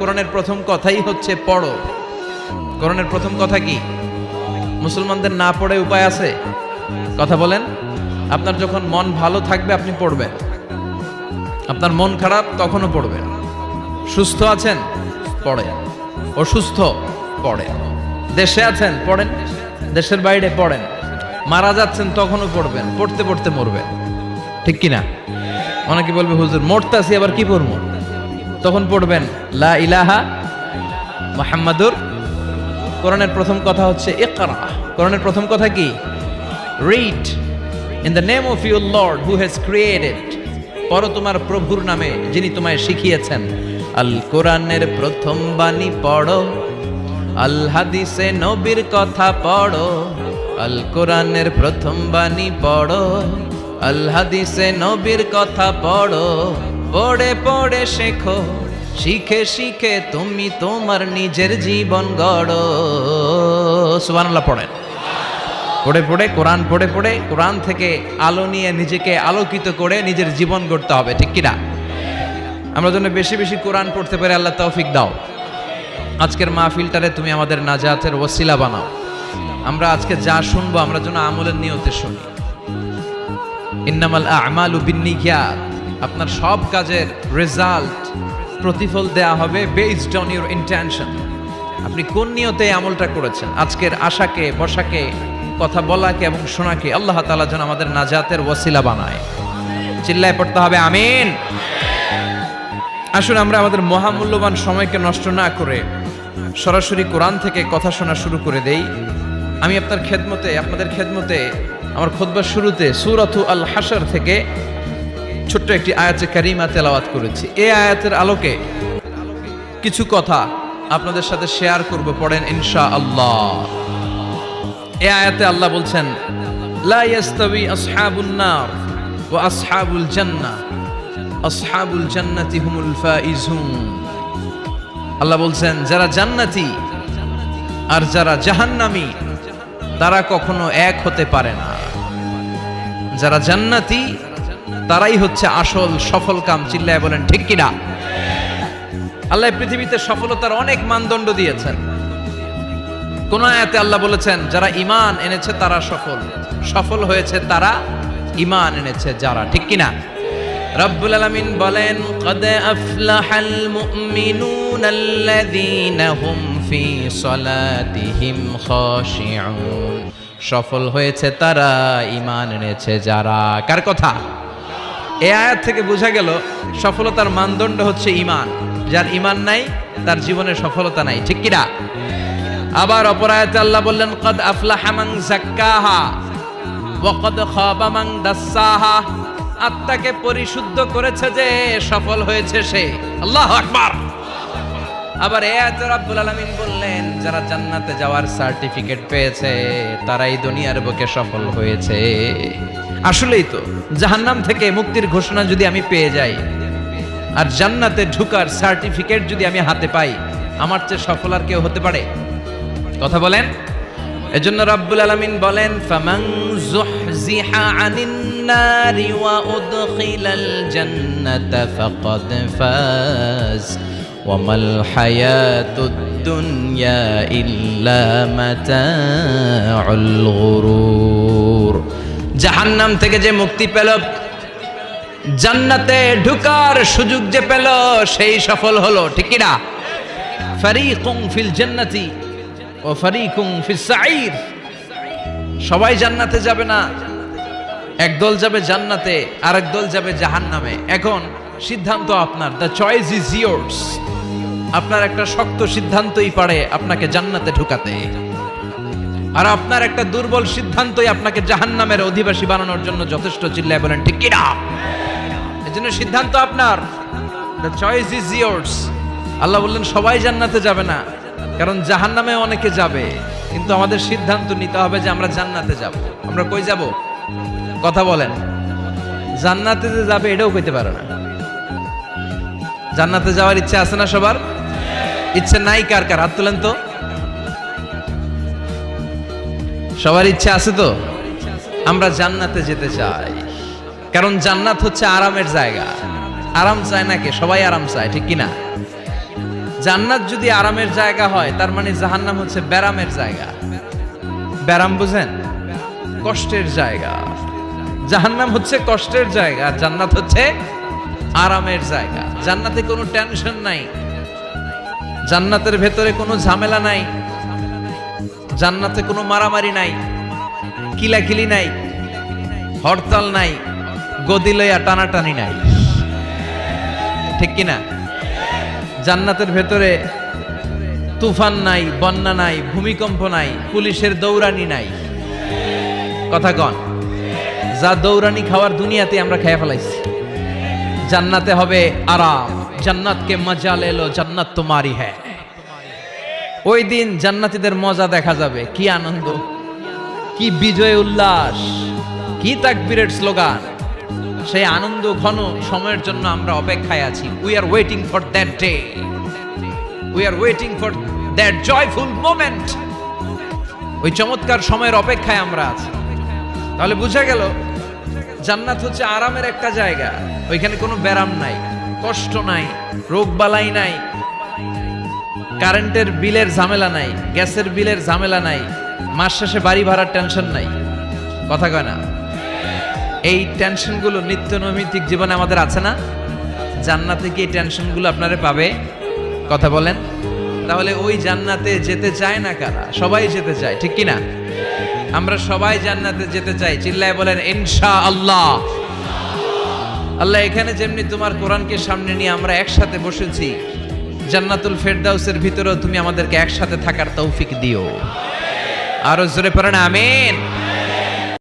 কোরআনের প্রথম কথাই হচ্ছে পড়ো। কোরআনের প্রথম কথা কি? মুসলমানদের না পড়ে উপায় আছে? কথা বলেন। আপনার যখন মন ভালো থাকবে, আপনি পড়বেন। আপনার মন খারাপ, তখনও পড়বেন। সুস্থ আছেন, পড়েন। অসুস্থ, পড়েন। দেশে আছেন, পড়েন। দেশের বাইরে পড়েন। মারা যাচ্ছেন, তখনও পড়বেন। পড়তে পড়তে মরবেন। ঠিক কি না অনেকে বলবে, হুজুর, মরতাছি, আবার কি পড়ব? তখন পড়বেন, লা ইলাহা মোহাম্মদুর। কোরআনের প্রথম কথা হচ্ছে ইকরা। কোরআনের প্রথম কথা কি? Read in the name of your lord who has created পর তোমার প্রভুর নামে, যিনি তোমায় শিখিয়েছেন। আল কোরআনের প্রথম বাণী পড়ো। আল হাদিসে নবীর কথা পড়ো। আল কোরআনের প্রথম বাণী পড়ো। আল হাদিসে নবীর কথা পড়ো। পড়ে পড়ে শেখো, শিখে শিখে তুমি তোমার নিজের জীবন গড়ো। সুবহানাল্লাহ পড়েন। পড়ে পড়ে, কোরআন পড়ে পড়ে, কোরআন থেকে আলো নিয়ে নিজেকে আলোকিত করে নিজের জীবন গড়তে হবে, ঠিক কিনা? আমরা যেন বেশি বেশি কোরআন পড়তে পারে, আল্লাহ তৌফিক দাও। আজকের মাহফিলটারে তুমি আমাদের নাজাতের ওসিলা বানাও। আমরা আজকে যা শুনব আমরা যেন আমলের নিয়তে শুনি। ইন্নামাল আমালু বিন্নিয়াত। আপনার সব কাজের রেজাল্ট প্রতিফল দেয়া হবে বেসড অন ইউর ইন্টেনশন আপনি কোন নিয়তে আমলটা করেছেন? আজকের আশাকে, বসাকে, কথা বলাকে এবং শোনাকে আল্লাহ তাআলা যেন আমাদের নাজাতের ওসিলা বানায়। চিল্লায় পড়তে হবে আমিন। আসুন আমরা আমাদের মহামূল্যবান সময়কে নষ্ট না করে সরাসরি কোরআন থেকে কথা শোনা শুরু করে দেই। আমি আপনার খেদমতে, আপনাদের খেদমতে, আমার খোদবার শুরুতে সুরাতু আল হাসার থেকে ছোট্ট একটি আয়াতে কারিমা তেলাওয়াত করেছি। এই আয়াতের আলোকে কিছু কথা আপনাদের সাথে শেয়ার করব পড়েন ইনশা আল্লাহ এই আয়াতে আল্লাহ বলছেন, লা আল্লাহ বলছেন, যারা জান্নাতি আর যারা জাহান্নামী, তারা কখনো এক হতে পারে না। যারা জান্নাতি তারাই হচ্ছে আসল সফল কাম, চিল্লায় বলেন, ঠিক কিনা? আল্লাহ পৃথিবীতে সফলতার অনেক মানদণ্ড দিয়েছেন। কোন আয়াতে আল্লাহ বলেছেন, যারা ইমান এনেছে তারা সফল। সফল হয়েছে তারা ইমান এনেছে যারা, ঠিক কিনা? রব্বুল আলামিন বলেন, কদ আফলাহাল মুমিনুন আল্লাযীনা ফি সলাতিহিম খাশিউন। সফল হয়েছে তারা ইমান এনেছে যারা। কার কথা? এই আয়াত থেকে বোঝা গেল সফলতার মানদণ্ড হচ্ছে ইমান। যার ইমান নাই, তার জীবনে সফলতা নাই। ঠিক কিনা? আবার অপরায়তে আল্লাহ বললেন, কদ আফলাহা মান যাক্কাহা ওয়া কদ খাবা মান দাসসাহা আত্মাকে পরিশুদ্ধ করেছে যে, সফল হয়েছে সে। আল্লাহু আকবার। আবার এ আয়াতে রাব্বুল আলামিন বললেন, যারা জান্নাতে যাওয়ার সার্টিফিকেট পেয়েছে, তারাই দুনিয়ার বুকে সফল হয়েছে। আসলেই তো, জাহান্নাম থেকে মুক্তির ঘোষণা যদি আমি পেয়ে যাই, আর জান্নাতে ঢুকার সার্টিফিকেট যদি আমি হাতে পাই, আমার চেয়ে সফল আর কেউ হতে পারে? কথা বলেন? এজন্য রাব্বুল আলামিন বলেন, ফামান যুহজিহা আনিন নারি ওয়া উদখিলাল জান্নাতা ফাকাদ ফাজ ওয়ামাল হায়াতুদ দুনিয়া ইল্লা মাতাউল গুরুর জাহান্নাম থেকে যে মুক্তি পেল, জান্নাতে ঢুকার সুযোগ যে পেল, সেই সফল হলো, ঠিক কি না? ফারিকুম ফিল জান্নাতি ও ফারিকুম ফিস সাঈর। সবাই জান্নাতে যাবে না একদল যাবে জান্নাতে, আরেক দল যাবে জাহান্নামে। এখন সিদ্ধান্ত আপনার দ্য চয়েস ইজ ইয়ার্স আপনার একটা শক্ত সিদ্ধান্তই পারে আপনাকে জান্নাতে ঢুকাতে। আর আপনার একটা দুর্বল সিদ্ধান্তই আপনাকে জাহান্নামের অধিবাসী বানানোর জন্য যথেষ্ট চিল্লায় বলেন, ঠিক কিনা? এই জন্য সিদ্ধান্ত আপনার। দ্য চয়েস আল্লাহ বললেন, সবাই জান্নাতে যাবে না, কারণ জাহান্নামে অনেকে যাবে। কিন্তু আমাদের সিদ্ধান্ত নিতে হবে যে আমরা জান্নাতে যাব। আমরা কই যাব? কথা বলেন। জান্নাতে যে যাবে এটাও কইতে পারে না। জান্নাতে যাওয়ার ইচ্ছা আছে না সবার? ইচ্ছে নাই কার কার? হাত তুলেন তো। সবার ইচ্ছা আছে তো? আমরা জান্নাতে যেতে চাই। কারণ জান্নাত হচ্ছে আরামের জায়গা। আরাম চায় না কে? সবাই আরাম চায়, ঠিক কিনা? জান্নাত যদি আরামের জায়গা হয়, তার মানে জাহান্নাম হচ্ছে ব্যারামের জায়গা। ব্যারাম বুঝেন? কষ্টের জায়গা। জাহান্নাম হচ্ছে কষ্টের জায়গা, আর জান্নাত হচ্ছে আরামের জায়গা। জান্নাতে কোনো টেনশন নাই। জান্নাতের ভেতরে কোনো ঝামেলা নাই। জান্নাতে কোনো মারামারি নাই, কিলাকিলি নাই, হরতাল নাই, গদি লইয়া টানাটানি নাই। ঠিক কিনা? জান্নাতের ভেতরে তুফান নাই, বন্যা নাই, ভূমিকম্প নাই, পুলিশের দৌড়ানি নাই। কথা কন, যা দৌড়ানি খাওয়ার দুনিয়াতে আমরা খেয়ে ফেলাইছি। জান্নাতে হবে আরাম, জান্নাতকে মজা লেলো জান্নাত তোমারই হ্যাঁ ওই দিন জান্নাতীদের মজা দেখা যাবে। কি আনন্দ, কি বিজয় উল্লাস, কি তাকবীরের স্লোগান। সেই আনন্দ ঘন সময়ের জন্য আমরা অপেক্ষায় আছি। We are waiting for that day we are waiting for that joyful moment ওই চমৎকার সময়ের অপেক্ষায় আমরা আছি। তাহলে বুঝা গেল, জান্নাত হচ্ছে আরামের একটা জায়গা। ওইখানে কোনো ব্যারাম নাই, কষ্ট নাই, রোগ বালাই নাই কারেন্টের বিলের ঝামেলা নাই, গ্যাসের বিলের ঝামেলা নাই, মাস শেষে বাড়ি ভাড়ার টেনশন নাই। কথা কয় না। এই টেনশনগুলো নিত্য নৈমিত্তিক জীবনে আমাদের আছে না? জান্নাতে কি এই টেনশনগুলো আপনারা পাবে? কথা বলেন। তাহলে ওই জান্নাতে যেতে চায় না কারা? সবাই যেতে চায়, ঠিক কি না আমরা সবাই জান্নাতে যেতে চাই। চিল্লায় বলেন ইনশা আল্লাহ আল্লাহ এখানে যেমনি তোমার কোরআনকে সামনে নিয়ে আমরা একসাথে বসেছি জান্নাতুল ফেরদাউসের ভিতরেও তুমি আমাদেরকে একসাথে থাকার তৌফিক দিও। আরও জোরে পড়েন আমিন।